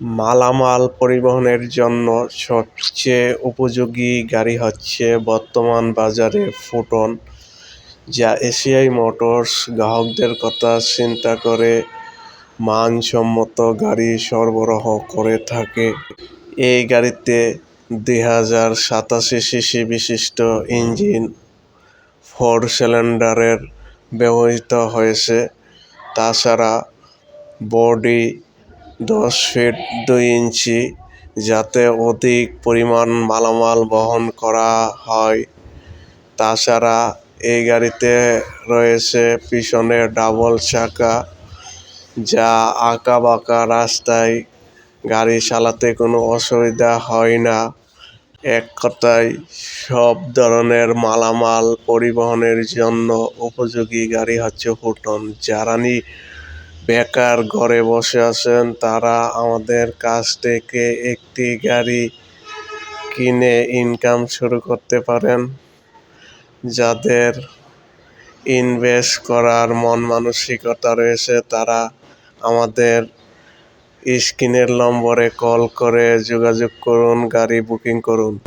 মালামাল পরিবহনের জন্য সবচেয়ে উপযোগী গাড়ি হচ্ছে বর্তমান বাজারে ফুটন, যা এশিয়াই মোটরস গ্রাহকদের কথা চিন্তা করে মানসম্মত গাড়ি সরবরাহ করে থাকে। এই গাড়িতে দুই হাজার সাতাশি সিসি বিশিষ্ট ইঞ্জিন ফোর সিলিন্ডারের ব্যবহৃত হয়েছে। তাছাড়া বডি দশ ফিট দুই ইঞ্চি, যাতে অধিক পরিমাণ মালামাল বহন করা হয়। তাছাড়া এই গাড়িতে রয়েছে পিছনে ডাবল চাকা, যা আঁকা বাঁকা রাস্তায় গাড়ি চালাতে কোনো অসুবিধা হয় না। এক কথায়, সব ধরনের মালামাল পরিবহনের জন্য উপযোগী গাড়ি হচ্ছে ফুটন। যারা নি বেকার ঘরে বসে আছেন, তারা আমাদের কাছ থেকে একটি গাড়ি কিনে ইনকাম শুরু করতে পারেন। যাদের ইনভেস্ট করার মন মানসিকতা রয়েছে, তারা আমাদের স্ক্রিনের নম্বরে কল করে যোগাযোগ করুন, গাড়ি বুকিং করুন।